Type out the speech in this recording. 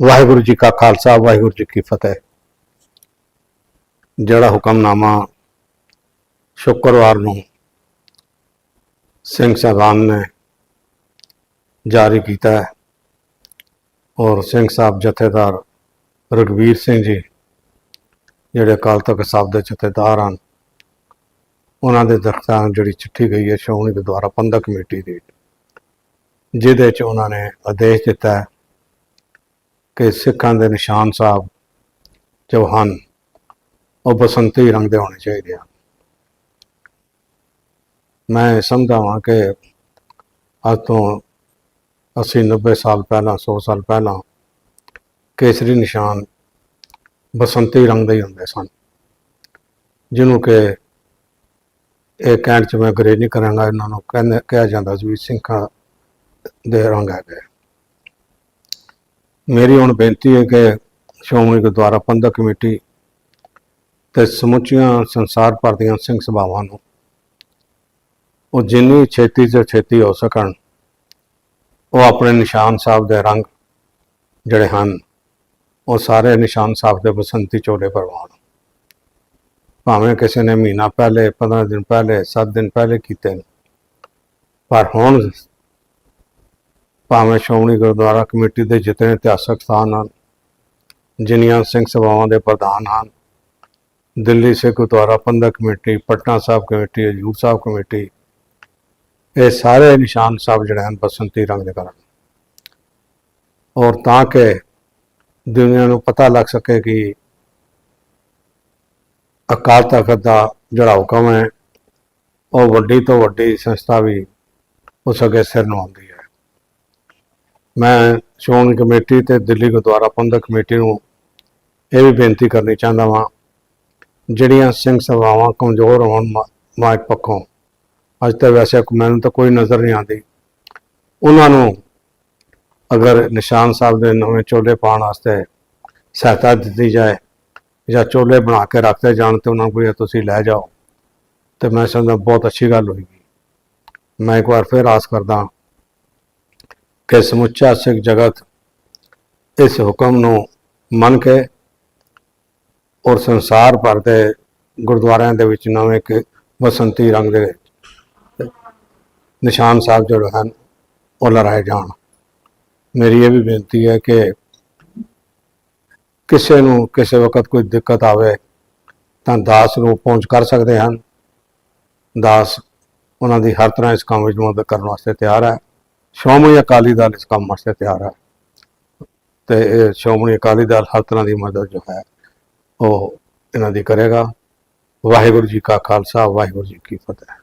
ਵਾਹਿਗੁਰੂ ਜੀ ਕਾ ਖਾਲਸਾ, ਵਾਹਿਗੁਰੂ ਜੀ ਕੀ ਫਤਿਹ। ਜਿਹੜਾ ਹੁਕਮਨਾਮਾ ਸ਼ੁੱਕਰਵਾਰ ਨੂੰ ਸਿੰਘ ਸਾਹਿਬਾਨ ਨੇ ਜਾਰੀ ਕੀਤਾ ਹੈ ਔਰ ਸਿੰਘ ਸਾਹਿਬ ਜਥੇਦਾਰ ਰਗਵੀਰ ਸਿੰਘ ਜੀ, ਜਿਹੜੇ ਅਕਾਲ ਤਖਤ ਸਾਹਿਬ ਦੇ ਜਥੇਦਾਰ ਹਨ, ਉਹਨਾਂ ਦੇ ਦਰਖਤਾਂ ਜਿਹੜੀ ਚਿੱਠੀ ਗਈ ਹੈ, ਸ਼੍ਰੋਮਣੀ ਗੁਰਦੁਆਰਾ ਪ੍ਰਬੰਧਕ ਕਮੇਟੀ ਦੀ, ਜਿਹਦੇ 'ਚ ਉਹਨਾਂ ਨੇ ਆਦੇਸ਼ ਦਿੱਤਾ ਹੈ ਕਿ ਸਿੱਖਾਂ ਦੇ ਨਿਸ਼ਾਨ ਸਾਹਿਬ ਜੋ ਹਨ ਉਹ ਬਸੰਤੀ ਰੰਗ ਦੇ ਹੋਣੇ ਚਾਹੀਦੇ ਆ। ਮੈਂ ਸਮਝਦਾ ਹਾਂ ਕਿ ਅੱਜ ਤੋਂ 80 90 ਸਾਲ ਪਹਿਲਾਂ 100 ਸਾਲ ਪਹਿਲਾਂ ਕੇਸਰੀ ਨਿਸ਼ਾਨ ਬਸੰਤੀ ਰੰਗ ਦੇ ਹੀ ਹੁੰਦੇ ਸਨ, ਜਿਹਨੂੰ ਕਿ ਇਹ ਕਹਿਣ ਚ ਮੈਂ ਗਰੇ ਨਹੀਂ ਕਰਾਂਗਾ, ਇਹਨਾਂ ਨੂੰ ਕਹਿੰਦੇ ਕਿਹਾ ਜਾਂਦਾ ਸੀ ਵੀ ਸਿੰਘਾਂ ਦੇ ਰੰਗ ਹੈਗੇ ਮੇਰੀ ਹੁਣ ਬੇਨਤੀ ਹੈ ਕਿ ਸ਼੍ਰੋਮਣੀ ਗੁਰਦੁਆਰਾ ਪ੍ਰਬੰਧਕ ਕਮੇਟੀ ਤੇ ਸਮੁੱਚੀਆਂ ਸੰਸਾਰ ਭਰ ਦੀਆਂ ਸਿੰਘ ਸਭਾਵਾਂ ਨੂੰ ਉਹ ਜਿੰਨੀ ਛੇਤੀ ਤੋਂ ਛੇਤੀ ਹੋ ਸਕਣ, ਉਹ ਆਪਣੇ ਨਿਸ਼ਾਨ ਸਾਹਿਬ ਦੇ ਰੰਗ ਜਿਹੜੇ ਹਨ, ਉਹ ਸਾਰੇ ਨਿਸ਼ਾਨ ਸਾਹਿਬ ਦੇ ਬਸੰਤੀ ਚੋਲੇ ਪਰਵਾਨ ਭਾਵੇਂ ਕਿਸੇ ਨੇ ਮਹੀਨਾ ਪਹਿਲੇ 15 ਦਿਨ ਪਹਿਲੇ 7 ਦਿਨ ਪਹਿਲੇ ਕੀਤੇ ਪਰ ਹੁਣ ਭਾਵੇਂ ਸ਼੍ਰੋਮਣੀ ਗੁਰਦੁਆਰਾ ਕਮੇਟੀ ਦੇ ਜਿਤਨੇ ਇਤਿਹਾਸਕ ਸਥਾਨ ਹਨ, ਜਿੰਨੀਆਂ ਸਿੰਘ ਸਭਾਵਾਂ ਦੇ ਪ੍ਰਧਾਨ ਹਨ, Delhi Sikh Gurdwara Prabandhak committee, Patna Sahib committee, Hazur Sahib committee, ਇਹ ਸਾਰੇ ਨਿਸ਼ਾਨ ਸਾਹਿਬ ਜਿਹੜੇ ਹਨ ਬਸੰਤੀ ਰੰਗ ਦੇ ਕਰਨ। ਔਰ ਤਾਂ ਕਿ ਦੁਨੀਆ ਨੂੰ ਪਤਾ ਲੱਗ ਸਕੇ ਕਿ ਅਕਾਲ ਤਖਤ ਦਾ ਜਿਹੜਾ ਹੁਕਮ ਹੈ, ਉਹ ਵੱਡੀ ਤੋਂ ਵੱਡੀ ਸੰਸਥਾ ਵੀ ਉਸ ਅੱਗੇ ਸਿਰ ਨੂੰ ਆਉਂਦੀ ਹੈ। ਮੈਂ ਸ਼੍ਰੋਮਣੀ ਕਮੇਟੀ ਤੇ ਦਿੱਲੀ ਗੁਰਦੁਆਰਾ ਪ੍ਰਬੰਧਕ ਕਮੇਟੀ ਨੂੰ ਇਹ ਵੀ ਬੇਨਤੀ ਕਰਨੀ ਚਾਹੁੰਦਾ ਹਾਂ ਜਿਹੜੀਆਂ ਸਿੰਘ ਸਭਾਵਾਂ ਕਮਜ਼ੋਰ ਹੋਣ ਮਾ- ਮਾਇਕ ਪੱਖੋਂ, ਅੱਜ ਤੱਕ ਵੈਸੇ ਮੈਨੂੰ ਤਾਂ ਕੋਈ ਨਜ਼ਰ ਨਹੀਂ ਆਉਂਦੀ। ਉਹਨਾਂ ਨੂੰ ਅਗਰ ਨਿਸ਼ਾਨ ਸਾਹਿਬ ਦੇ ਨਵੇਂ ਚੋਲੇ ਪਾਉਣ ਵਾਸਤੇ ਸਹਾਇਤਾ ਦਿੱਤੀ ਜਾਏ ਜਾਂ ਚੋਲੇ ਬਣਾ ਕੇ ਰੱਖਦੇ ਜਾਣ ਤੇ ਉਹਨਾਂ ਨੂੰ ਕੋਈ ਤੁਸੀਂ ਲੈ ਜਾਓ, ਤੇ ਮੈਂ ਸਮਝਦਾ ਬਹੁਤ ਅੱਛੀ ਗੱਲ ਹੋਏਗੀ। ਮੈਂ ਇੱਕ ਵਾਰ ਫਿਰ ਆਸ ਕਰਦਾ ਕਿ ਸਮੁੱਚਾ ਸਿੱਖ ਜਗਤ ਇਸ ਹੁਕਮ ਨੂੰ ਮੰਨ ਕੇ ਔਰ ਸੰਸਾਰ ਭਰ ਦੇ ਗੁਰਦੁਆਰਿਆਂ ਦੇ ਵਿੱਚ ਨਵੇਂ ਕਿ ਬਸੰਤੀ ਰੰਗ ਦੇ ਨਿਸ਼ਾਨ ਸਾਹਿਬ ਜਿਹੜੇ ਹਨ, ਉਹ ਲਹਿਰਾਏ ਜਾਣ। ਮੇਰੀ ਇਹ ਵੀ ਬੇਨਤੀ ਹੈ ਕਿ ਕਿਸੇ ਨੂੰ ਕਿਸੇ ਵਕਤ ਕੋਈ ਦਿੱਕਤ ਆਵੇ ਤਾਂ ਦਾਸ ਨੂੰ ਪਹੁੰਚ ਕਰ ਸਕਦੇ ਹਨ। ਦਾਸ ਉਹਨਾਂ ਦੀ ਹਰ ਤਰ੍ਹਾਂ ਇਸ ਕੰਮ ਵਿੱਚ ਮਦਦ ਕਰਨ ਵਾਸਤੇ ਤਿਆਰ ਹੈ। ਸ਼੍ਰੋਮਣੀ ਅਕਾਲੀ ਦਲ ਇਸ ਕੰਮ ਵਾਸਤੇ ਤਿਆਰ ਹੈ। ਤੇ ਇਹ ਸ਼੍ਰੋਮਣੀ ਅਕਾਲੀ ਦਲ ਹਰ ਤਰ੍ਹਾਂ ਦੀ ਮਦਦ ਜੋ ਹੈ, ਉਹ ਇਹਨਾਂ ਦੀ ਕਰੇਗਾ। ਵਾਹਿਗੁਰੂ ਜੀ ਕਾ ਖਾਲਸਾ, ਵਾਹਿਗੁਰੂ ਜੀ ਕੀ ਫਤਿਹ।